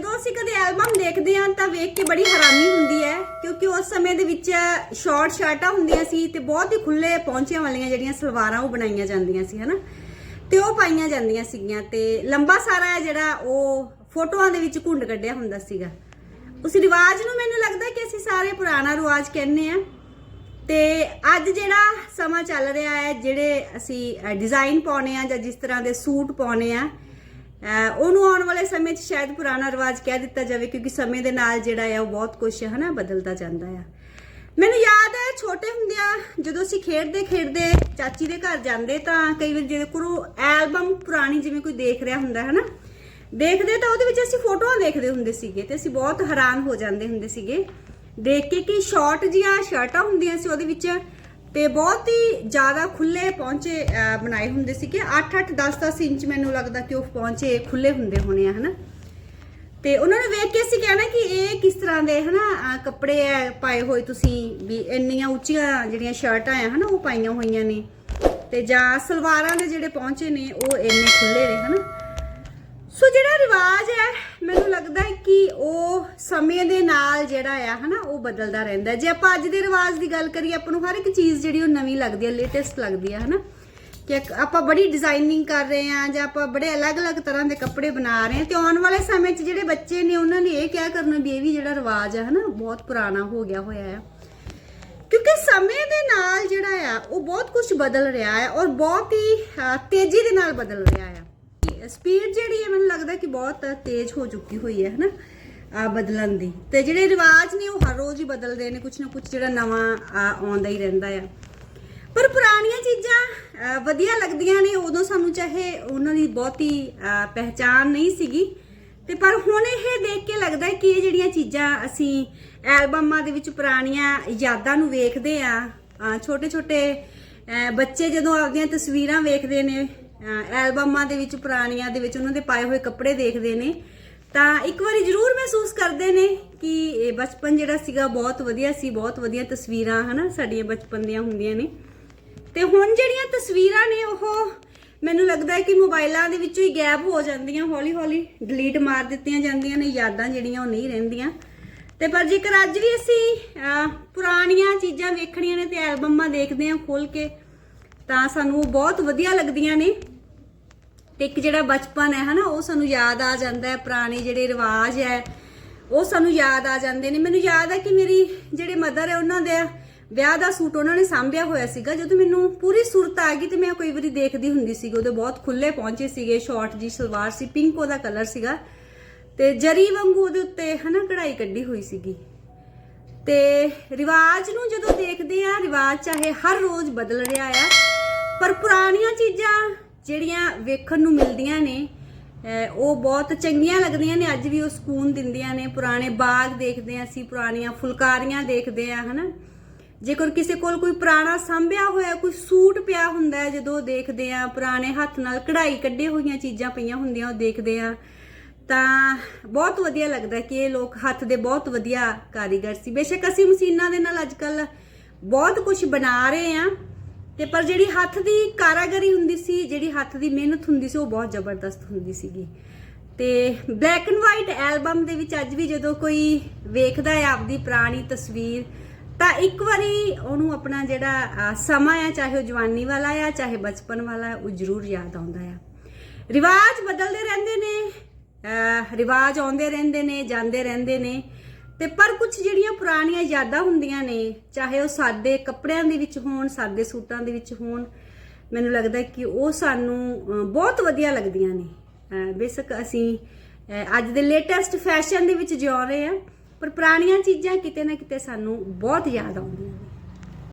ਜਦੋਂ ਅਸੀਂ ਕਦੇ ਐਲਬਮ ਦੇਖਦੇ ਹਾਂ ਤਾਂ ਵੇਖ ਕੇ ਬੜੀ ਹੈਰਾਨੀ ਹੁੰਦੀ ਹੈ, ਕਿਉਂਕਿ ਉਸ ਸਮੇਂ ਦੇ ਵਿੱਚ ਸ਼ਾਰਟ ਸ਼ਰਟਾਂ ਹੁੰਦੀਆਂ ਸੀ ਤੇ ਬਹੁਤ ਹੀ ਖੁੱਲੇ ਪਹੁੰਚਿਆਂ ਵਾਲੀਆਂ ਜਿਹੜੀਆਂ ਸਲਵਾਰਾਂ ਉਹ ਬਣਾਈਆਂ ਜਾਂਦੀਆਂ ਸੀ, ਹਨਾ? ਤੇ ਉਹ ਪਾਈਆਂ ਜਾਂਦੀਆਂ ਸੀਗੀਆਂ ਤੇ ਲੰਬਾ ਸਾਰਾ ਹੈ ਜਿਹੜਾ ਉਹ ਫੋਟੋਆਂ ਦੇ ਵਿੱਚ ਘੁੰਡ ਕੱਢਿਆ ਹੁੰਦਾ ਸੀਗਾ। ਉਸ ਰਿਵਾਜ ਨੂੰ ਮੈਨੂੰ ਲੱਗਦਾ ਕਿ ਅਸੀਂ ਸਾਰੇ ਪੁਰਾਣਾ ਰਿਵਾਜ ਕਹਿੰਦੇ ਆ ਤੇ ਅੱਜ ਜਿਹੜਾ ਸਮਾਂ ਚੱਲ ਰਿਹਾ ਹੈ, ਜਿਹੜੇ ਅਸੀਂ ਡਿਜ਼ਾਈਨ ਪਾਉਣੇ ਆ ਜਾਂ ਜਿਸ ਤਰ੍ਹਾਂ ਦੇ ਸੂਟ ਪਾਉਣੇ ਆ ਉਹਨੂੰ ਆਉਣ ਵਾਲੇ ਸਮੇਂ 'ਚ ਸ਼ਾਇਦ ਪੁਰਾਣਾ ਰਿਵਾਜ ਕਹਿ ਦਿੱਤਾ ਜਾਵੇ, ਕਿਉਂਕਿ ਸਮੇਂ ਦੇ ਨਾਲ ਜਿਹੜਾ ਆ ਉਹ ਬਹੁਤ ਕੁਝ ਹੈ ਨਾ ਬਦਲਦਾ ਜਾਂਦਾ ਆ। ਮੈਨੂੰ ਯਾਦ ਹੈ ਛੋਟੇ ਹੁੰਦਿਆਂ ਜਦੋਂ ਅਸੀਂ ਖੇਡਦੇ ਖੇਡਦੇ ਚਾਚੀ ਦੇ ਘਰ ਜਾਂਦੇ ਤਾਂ ਕਈ ਵਾਰ ਜਿਹੜੇ ਕੋਲ ਐਲਬਮ ਪੁਰਾਣੀ ਜਿਵੇਂ ਕੋਈ ਦੇਖ ਰਿਹਾ ਹੁੰਦਾ ਹੈ ਨਾ ਦੇਖਦੇ ਤਾਂ ਉਹਦੇ ਵਿੱਚ ਅਸੀਂ ਫੋਟੋਆਂ ਦੇਖਦੇ ਹੁੰਦੇ ਸੀਗੇ ਤੇ ਅਸੀਂ ਬਹੁਤ ਹੈਰਾਨ ਹੋ ਜਾਂਦੇ ਹੁੰਦੇ ਸੀਗੇ। ਦੇਖ ਕੇ ਕਿ ਸ਼ਾਰਟ ਜੀਆਂ ਸ਼ਰਟਾਂ ਹੁੰਦੀਆਂ ਸੀ ਉਹਦੇ ਵਿੱਚ ਤੇ ਬਹੁਤ ਹੀ ਜ਼ਿਆਦਾ ਖੁੱਲੇ ਪਹੁੰਚੇ ਬਣਾਏ ਹੁੰਦੇ ਸੀਗੇ। 8-8 10-10 ਇੰਚ ਮੈਨੂੰ ਲੱਗਦਾ ਕਿ ਉਹ ਪਹੁੰਚੇ ਖੁੱਲੇ ਹੁੰਦੇ ਹੋਣੇ ਆ ਹਨਾ? ਤੇ ਉਹਨਾਂ ਨੇ ਵੇਖ ਕੇ ਅਸੀਂ ਕਹਿਣਾ ਕਿ ਇਹ ਕਿਸ ਤਰ੍ਹਾਂ ਦੇ ਹਨਾ ਅਹ, ਕੱਪੜੇ ਆ ਪਾਏ ਹੋਏ ਤੁਸੀਂ? ਵੀ ਇੰਨੀਆਂ ਉੱਚੀਆਂ ਜਿਹੜੀਆਂ ਸ਼ਰਟਾਂ ਆ ਹਨਾ ਉਹ ਪਾਈਆਂ ਹੋਈਆਂ ਨੇ। ਤੇ ਜਾਂ ਸਲਵਾਰਾਂ ਦੇ ਜਿਹੜੇ ਪਹੁੰਚੇ ਨੇ ਉਹ ਇੰਨੇ ਖੁੱਲੇ ਨੇ ਹਨਾ? ਸੋ ਜਿਹੜਾ ਹੈ, ਮੈਨੂੰ ਲੱਗਦਾ ਹੈ ਕਿ ਉਹ ਸਮੇਂ ਦੇ ਨਾਲ ਜਿਹੜਾ ਆ, ਹਨਾ, ਉਹ ਬਦਲਦਾ ਰਹਿੰਦਾ ਜੇ ਆਪਾਂ ਅੱਜ ਦੇ ਰਿਵਾਜ ਦੀ ਗੱਲ ਕਰੀਏ, ਆਪਾਂ ਨੂੰ ਹਰ ਇੱਕ ਚੀਜ਼ ਜਿਹੜੀ ਉਹ ਨਵੀਂ ਲੱਗਦੀ ਹੈ ਲੇਟੈਸਟ ਲੱਗਦੀ ਹੈ, ਹਨਾ। ਕਿ ਆਪਾਂ ਬੜੀ ਡਿਜ਼ਾਈਨਿੰਗ ਕਰ ਰਹੇ ਆ ਜਾਂ ਆਪਾਂ ਬੜੇ ਅਲੱਗ-ਅਲੱਗ ਤਰ੍ਹਾਂ ਦੇ ਕੱਪੜੇ ਬਣਾ ਰਹੇ ਆ ਤੇ ਆਉਣ ਵਾਲੇ ਸਮੇਂ 'ਚ ਜਿਹੜੇ ਬੱਚੇ ਨੇ, ਉਹਨਾਂ ਨੇ ਇਹ ਕਿਹਾ ਕਰਨਾ ਵੀ ਇਹ ਵੀ ਜਿਹੜਾ ਰਿਵਾਜ ਹੈ, ਹਨਾ, ਬਹੁਤ ਪੁਰਾਣਾ ਹੋ ਗਿਆ ਹੋਇਆ ਹੈ ਕਿਉਂਕਿ ਸਮੇਂ ਦੇ ਨਾਲ ਜਿਹੜਾ ਆ, ਉਹ ਬਹੁਤ ਕੁਝ ਬਦਲ ਰਿਹਾ ਹੈ ਔਰ ਬਹੁਤ ਹੀ ਤੇਜ਼ੀ ਦੇ ਨਾਲ ਬਦਲ ਰਿਹਾ ਹੈ ਸਪੀਡ ਜਿਹੜੀ ਹੈ ਮੈਨੂੰ ਲੱਗਦਾ ਕਿ ਬਹੁਤ ਤੇਜ਼ ਹੋ ਚੁੱਕੀ ਹੋਈ ਹੈ ਹਨਾ? ਆ ਬਦਲਣ ਦੀ। ਤੇ ਜਿਹੜੇ ਰਿਵਾਜ ਨੇ ਉਹ ਹਰ ਰੋਜ਼ ਹੀ ਬਦਲਦੇ ਨੇ ਕੁਛ ਨਾ ਕੁਛ ਜਿਹੜਾ ਨਵਾਂ ਆਉਂਦਾ ਹੀ ਰਹਿੰਦਾ ਆ। ਪਰ ਪੁਰਾਣੀਆਂ ਚੀਜ਼ਾਂ ਵਧੀਆ ਲੱਗਦੀਆਂ ਨੇ। ਉਦੋਂ ਸਾਨੂੰ ਚਾਹੇ ਉਹਨਾਂ ਦੀ ਬਹੁਤੀ ਅਹ, ਪਹਿਚਾਣ ਨਹੀਂ ਸੀਗੀ। ਤੇ ਪਰ ਹੁਣ ਇਹ ਦੇਖ ਕੇ ਲੱਗਦਾ ਕਿ ਇਹ ਜਿਹੜੀਆਂ ਚੀਜ਼ਾਂ ਅਸੀਂ ਐਲਬਮਾਂ ਦੇ ਵਿੱਚ ਪੁਰਾਣੀਆਂ ਯਾਦਾਂ ਨੂੰ ਵੇਖਦੇ ਆ ਛੋਟੇ ਛੋਟੇ ਬੱਚੇ ਜਦੋਂ ਆਪਦੀਆਂ ਤਸਵੀਰਾਂ ਵੇਖਦੇ ਨੇ ਐਲਬਮਾਂ ਦੇ ਵਿੱਚ, ਪੁਰਾਣੀਆਂ ਦੇ ਵਿੱਚ ਉਹਨਾਂ ਦੇ ਪਾਏ ਹੋਏ ਕੱਪੜੇ ਦੇਖਦੇ ਨੇ। ਤਾਂ ਇੱਕ ਵਾਰੀ ਜ਼ਰੂਰ ਮਹਿਸੂਸ ਕਰਦੇ ਨੇ ਕਿ ਇਹ ਬਚਪਨ ਜਿਹੜਾ ਸੀਗਾ ਬਹੁਤ ਵਧੀਆ ਸੀ, ਬਹੁਤ ਵਧੀਆ ਤਸਵੀਰਾਂ ਹਨਾ ਸਾਡੀਆਂ ਬਚਪਨ ਦੀਆਂ ਹੁੰਦੀਆਂ ਨੇ। ਤੇ ਹੁਣ ਜਿਹੜੀਆਂ ਤਸਵੀਰਾਂ ਨੇ ਉਹ ਮੈਨੂੰ ਲੱਗਦਾ ਹੈ ਕਿ ਮੋਬਾਈਲਾਂ ਦੇ ਵਿੱਚੋਂ ਹੀ ਗਾਇਬ ਹੋ ਜਾਂਦੀਆਂ ਹੌਲੀ ਹੌਲੀ ਡਿਲੀਟ ਮਾਰ ਦਿੱਤੀਆਂ ਜਾਂਦੀਆਂ ਨੇ, ਯਾਦਾਂ ਜਿਹੜੀਆਂ ਉਹ ਨਹੀਂ ਰਹਿੰਦੀਆਂ। ਤੇ ਪਰ ਜੇਕਰ ਅੱਜ ਵੀ ਅਸੀਂ ਪੁਰਾਣੀਆਂ ਚੀਜ਼ਾਂ ਵੇਖਣੀਆਂ ਨੇ ਤੇ ਐਲਬਮਾਂ ਦੇਖਦੇ ਹਾਂ ਖੋਲ ਕੇ ਤਾਂ ਸਾਨੂੰ ਬਹੁਤ ਵਧੀਆ ਲੱਗਦੀਆਂ ਨੇ। ਤੇ ਇੱਕ ਜਿਹੜਾ ਬਚਪਨ ਹੈ ਹਨਾ, ਉਹ ਸਾਨੂੰ ਯਾਦ ਆ ਜਾਂਦਾ ਹੈ, ਪੁਰਾਣੇ ਜਿਹੜੇ ਰਿਵਾਜ ਹੈ, ਉਹ ਸਾਨੂੰ ਯਾਦ ਆ ਜਾਂਦੇ ਨੇ। ਮੈਨੂੰ ਯਾਦ ਹੈ ਕਿ ਮੇਰੀ ਜਿਹੜੇ ਮਦਰ ਹੈ, ਉਹਨਾਂ ਦੇ ਵਿਆਹ ਦਾ ਸੂਟ ਉਹਨਾਂ ਨੇ ਸਾਂਭਿਆ ਹੋਇਆ ਸੀਗਾ। ਜਦੋਂ ਮੈਨੂੰ ਪੂਰੀ ਸੁਰਤ ਆ ਗਈ ਤੇ ਮੈਂ ਕਈ ਵਾਰੀ ਦੇਖਦੀ ਹੁੰਦੀ ਸੀ ਉਹਦੇ ਬਹੁਤ ਖੁੱਲੇ ਪਹੁੰਚੇ ਸੀਗੇ ਸ਼ਾਰਟ ਜੀ ਸਲਵਾਰ ਸੀ ਪਿੰਕ ਉਹਦਾ ਕਲਰ ਸੀਗਾ। ਤੇ ਜਰੀ ਵਾਂਗੂ ਉਹਦੇ ਉੱਤੇ ਹਨਾ ਕਢਾਈ ਕੱਢੀ ਹੋਈ ਸੀਗੀ। ਤੇ ਰਿਵਾਜ ਨੂੰ ਜਦੋਂ ਦੇਖਦੇ ਆ ਰਿਵਾਜ ਚਾਹੇ ਹਰ ਰੋਜ਼ ਬਦਲ ਰਿਹਾ ਆ ਪਰ ਪੁਰਾਣੀਆਂ ਚੀਜ਼ਾਂ ਜਿਹੜੀਆਂ ਵੇਖਣ ਨੂੰ ਮਿਲਦੀਆਂ ਨੇ ਉਹ ਬਹੁਤ ਚੰਗੀਆਂ ਲੱਗਦੀਆਂ ਨੇ, ਅੱਜ ਵੀ ਉਹ ਸਕੂਨ ਦਿੰਦੀਆਂ ਨੇ, ਪੁਰਾਣੇ ਬਾਗ ਦੇਖਦੇ ਆ ਅਸੀਂ, ਪੁਰਾਣੀਆਂ ਫੁਲਕਾਰੀਆਂ ਦੇਖਦੇ ਆ ਹਨਾ। ਜੇਕਰ ਕਿਸੇ ਕੋਲ ਕੋਈ ਪੁਰਾਣਾ ਸਾਂਭਿਆ ਹੋਇਆ, ਕੋਈ ਸੂਟ ਪਿਆ ਹੁੰਦਾ ਹੈ, ਜਦੋਂ ਉਹ ਦੇਖਦੇ ਆ ਪੁਰਾਣੇ ਹੱਥ ਨਾਲ ਕਢਾਈ ਕੱਢੇ ਹੋਈਆਂ ਚੀਜ਼ਾਂ ਪਈਆਂ ਹੁੰਦੀਆਂ, ਉਹ ਦੇਖਦੇ ਆ ਤਾਂ ਬਹੁਤ ਵਧੀਆ ਲੱਗਦਾ ਕਿ ਇਹ ਲੋਕ ਹੱਥ ਦੇ ਬਹੁਤ ਵਧੀਆ ਕਾਰੀਗਰ ਸੀ। ਬੇਸ਼ੱਕ ਅਸੀਂ ਮਸ਼ੀਨਾਂ ਦੇ ਨਾਲ ਅੱਜਕੱਲ ਬਹੁਤ ਕੁਝ ਬਣਾ ਰਹੇ ਆ ਤੇ ਪਰ ਜਿਹੜੀ ਹੱਥ ਦੀ ਕਾਰਾਗਰੀ ਹੁੰਦੀ ਸੀ, ਜਿਹੜੀ ਹੱਥ ਦੀ ਮਿਹਨਤ ਹੁੰਦੀ ਸੀ, ਉਹ ਬਹੁਤ ਜ਼ਬਰਦਸਤ ਹੁੰਦੀ ਸੀਗੀ। ਤੇ ਬਲੈਕ ਐਂਡ ਵਾਈਟ ਐਲਬਮ ਦੇ ਵਿੱਚ ਅੱਜ ਵੀ ਜਦੋਂ ਕੋਈ ਵੇਖਦਾ ਹੈ ਆਪਦੀ ਪੁਰਾਣੀ ਤਸਵੀਰ, ਤਾਂ ਇੱਕ ਵਾਰੀ ਉਹਨੂੰ ਆਪਣਾ ਜਿਹੜਾ ਸਮਾਂ ਆ, ਚਾਹੇ ਉਹ ਜਵਾਨੀ ਵਾਲਾ ਆ, ਚਾਹੇ ਬਚਪਨ ਵਾਲਾ, ਉਹ ਜ਼ਰੂਰ ਯਾਦ ਆਉਂਦਾ ਆ। ਰਿਵਾਜ ਬਦਲਦੇ ਰਹਿੰਦੇ ਨੇ ਰਿਵਾਜ ਆਉਂਦੇ ਰਹਿੰਦੇ ਨੇ, ਜਾਂਦੇ ਰਹਿੰਦੇ ਨੇ। ਤੇ ਪਰ ਕੁਝ ਜਿਹੜੀਆਂ ਪੁਰਾਣੀਆਂ ਯਾਦਾਂ ਹੁੰਦੀਆਂ ਨੇ ਚਾਹੇ ਉਹ ਸਾਦੇ ਕੱਪੜਿਆਂ ਦੇ ਵਿੱਚ ਹੋਣ ਸਾਦੇ ਸੂਟਾਂ ਦੇ ਵਿੱਚ ਹੋਣ ਮੈਨੂੰ ਲੱਗਦਾ ਕਿ ਉਹ ਸਾਨੂੰ ਬਹੁਤ ਵਧੀਆ ਲੱਗਦੀਆਂ ਨੇ। ਅਹ, ਬੇਸ਼ੱਕ ਅਸੀਂ ਅੱਜ ਦੇ ਲੇਟੈਸਟ ਫੈਸ਼ਨ ਦੇ ਵਿੱਚ ਜਿਉ ਰਹੇ ਆ ਪਰ ਪੁਰਾਣੀਆਂ ਚੀਜ਼ਾਂ ਕਿਤੇ ਨਾ ਕਿਤੇ ਸਾਨੂੰ ਬਹੁਤ ਯਾਦ ਆਉਂਦੀਆਂ